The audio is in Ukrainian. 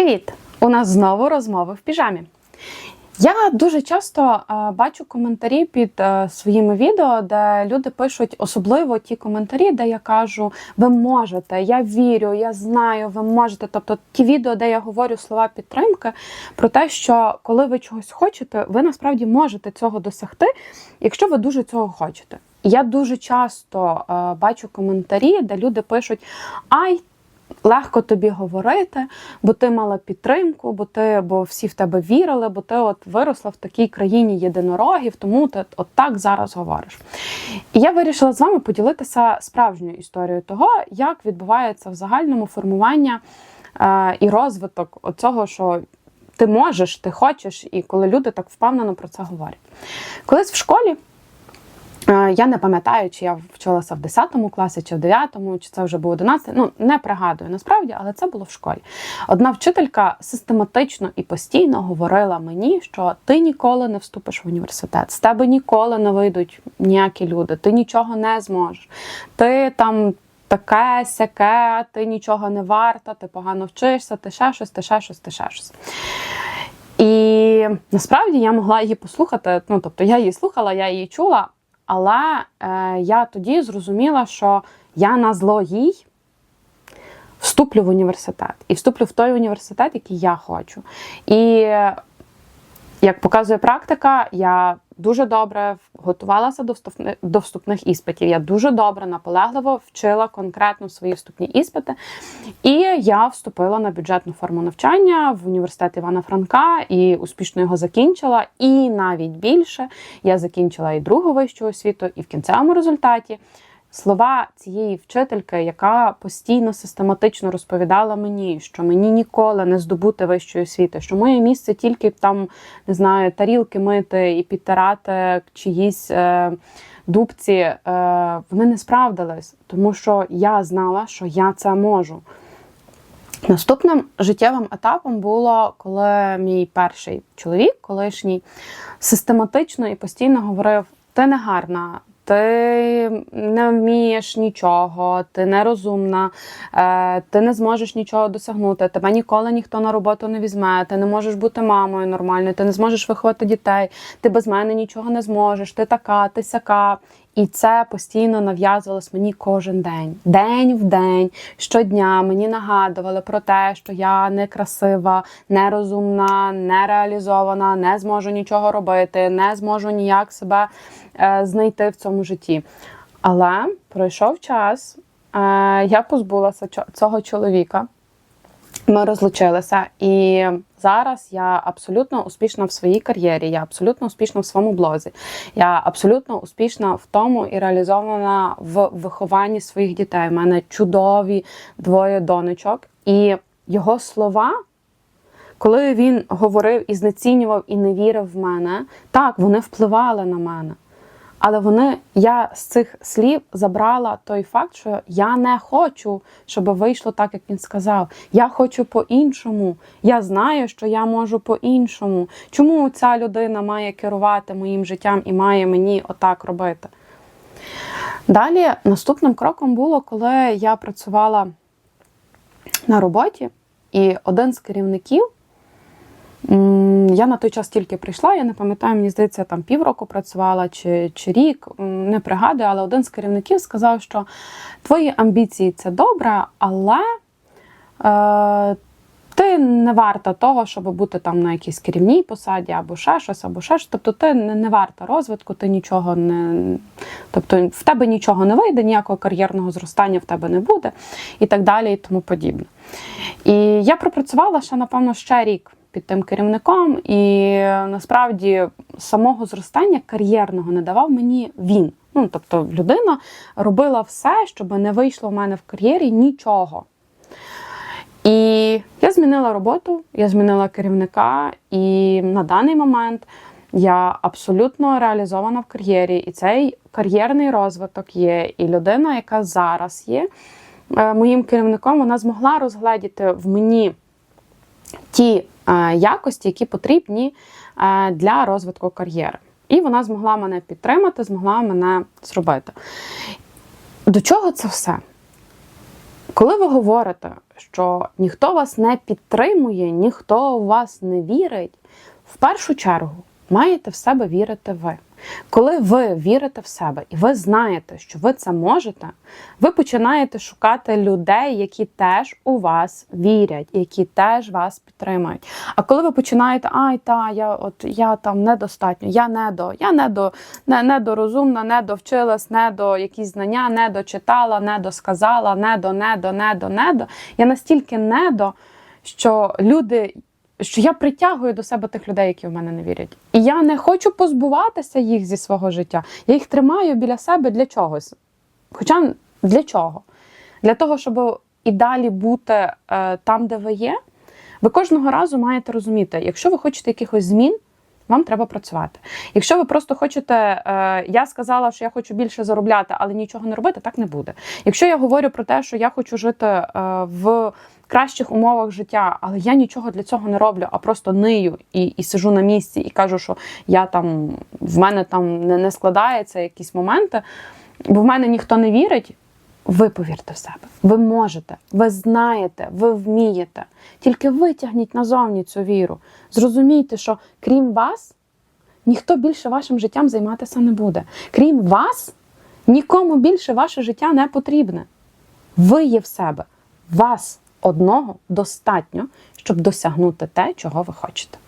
Привіт! У нас знову розмови в піжамі. Я дуже часто е, бачу коментарі під е, своїми відео, де люди пишуть особливо ті коментарі, де я кажу, ви можете, я вірю, я знаю, ви можете. Тобто ті відео, де я говорю слова підтримки про те, що коли ви чогось хочете, ви насправді можете цього досягти, якщо ви дуже цього хочете. Я дуже часто е, бачу коментарі, де люди пишуть: Ай, легко тобі говорити, бо ти мала підтримку, бо ти, бо всі в тебе вірили, бо ти от виросла в такій країні єдинорогів, тому ти от так зараз говориш. І я вирішила з вами поділитися справжньою історією того, як відбувається в загальному формування е, і розвиток цього, що. Ти можеш, ти хочеш, і коли люди так впевнено про це говорять. Колись в школі Я не пам'ятаю, чи я вчилася в 10 класі, чи в 9, чи це вже був 11, ну не пригадую насправді, але це було в школі. Одна вчителька систематично і постійно говорила мені, що ти ніколи не вступиш в університет, з тебе ніколи не вийдуть ніякі люди, ти нічого не зможеш. Ти там. Таке, сяке, ти нічого не варта, ти погано вчишся, ти ще щось, ти ще щось, ти ще щось. І насправді я могла її послухати. Ну, тобто я її слухала, я її чула, але е, я тоді зрозуміла, що я на зло їй вступлю в університет. І вступлю в той університет, який я хочу. І як показує практика, я дуже добре готувалася до вступних, іспитів. Я дуже добре, наполегливо вчила конкретно свої вступні іспити. І я вступила на бюджетну форму навчання в університет Івана Франка і успішно його закінчила. І навіть більше я закінчила і другу вищу освіту, і в кінцевому результаті. Слова цієї вчительки, яка постійно систематично розповідала мені, що мені ніколи не здобути вищої освіти, що моє місце тільки там не знаю, тарілки мити і підтирати чиїсь е, дубці, е, вони не справдились, тому що я знала, що я це можу. Наступним життєвим етапом було, коли мій перший чоловік, колишній, систематично і постійно говорив: ти не гарна, ти не вмієш нічого, ти нерозумна, е, ти не зможеш нічого досягнути, тебе ніколи ніхто на роботу не візьме, ти не можеш бути мамою нормальною, ти не зможеш виховати дітей, ти без мене нічого не зможеш, ти така, ти сяка. І це постійно нав'язувалось мені кожен день, день в день, щодня мені нагадували про те, що я некрасива, нерозумна, нереалізована, не зможу нічого робити, не зможу ніяк себе е, знайти в цьому житті. Але пройшов час, е, я позбулася цього чоловіка. Ми розлучилися, і зараз я абсолютно успішна в своїй кар'єрі, я абсолютно успішна в своєму блозі, я абсолютно успішна в тому і реалізована в вихованні своїх дітей. У мене чудові двоє донечок, і його слова. Коли він говорив і знецінював і не вірив в мене, так вони впливали на мене. Але вони, я з цих слів забрала той факт, що я не хочу, щоб вийшло так, як він сказав. Я хочу по-іншому. Я знаю, що я можу по-іншому. Чому ця людина має керувати моїм життям і має мені отак робити? Далі, наступним кроком було, коли я працювала на роботі, і один з керівників. Я на той час тільки прийшла, я не пам'ятаю, мені здається, там півроку працювала чи чи рік, не пригадую, але один з керівників сказав, що твої амбіції це добре, але е, ти не варта того, щоб бути там на якійсь керівній посаді, або ще щось, або ще щось. Тобто ти не, не варта розвитку, ти нічого не. Тобто в тебе нічого не вийде, ніякого кар'єрного зростання в тебе не буде, і так далі, і тому подібне. І я пропрацювала ще, напевно, ще рік під тим керівником, і насправді самого зростання кар'єрного не давав мені він. Ну, тобто, людина робила все, щоб не вийшло в мене в кар'єрі нічого. І я змінила роботу, я змінила керівника, і на даний момент я абсолютно реалізована в кар'єрі. І цей кар'єрний розвиток є. І людина, яка зараз є е, моїм керівником, вона змогла розгледіти в мені ті якості, які потрібні е, для розвитку кар'єри. І вона змогла мене підтримати, змогла мене зробити. До чого це все? Коли ви говорите, що ніхто вас не підтримує, ніхто в вас не вірить, в першу чергу маєте в себе вірити ви. Коли ви вірите в себе і ви знаєте, що ви це можете, ви починаєте шукати людей, які теж у вас вірять, які теж вас підтримують. А коли ви починаєте, ай, та я от я там недостатньо, я недо, я недо, не, недорозумна, недовчилась, недо якісь знання, недочитала, недосказала, недо, недо, недо, недо. Я настільки недо, що люди що я притягую до себе тих людей, які в мене не вірять. І я не хочу позбуватися їх зі свого життя. Я їх тримаю біля себе для чогось. Хоча для чого? Для того, щоб і далі бути е, там, де ви є, ви кожного разу маєте розуміти, якщо ви хочете якихось змін, вам треба працювати. Якщо ви просто хочете, е, я сказала, що я хочу більше заробляти, але нічого не робити, так не буде. Якщо я говорю про те, що я хочу жити е, в кращих умовах життя, але я нічого для цього не роблю, а просто нию і, і сижу на місці і кажу, що я там в мене там не, не складається якісь моменти, бо в мене ніхто не вірить. Ви повірте в себе, ви можете, ви знаєте, ви вмієте. Тільки витягніть назовні цю віру. Зрозумійте, що крім вас, ніхто більше вашим життям займатися не буде. Крім вас, нікому більше ваше життя не потрібне. Ви є в себе. Вас одного достатньо, щоб досягнути те, чого ви хочете.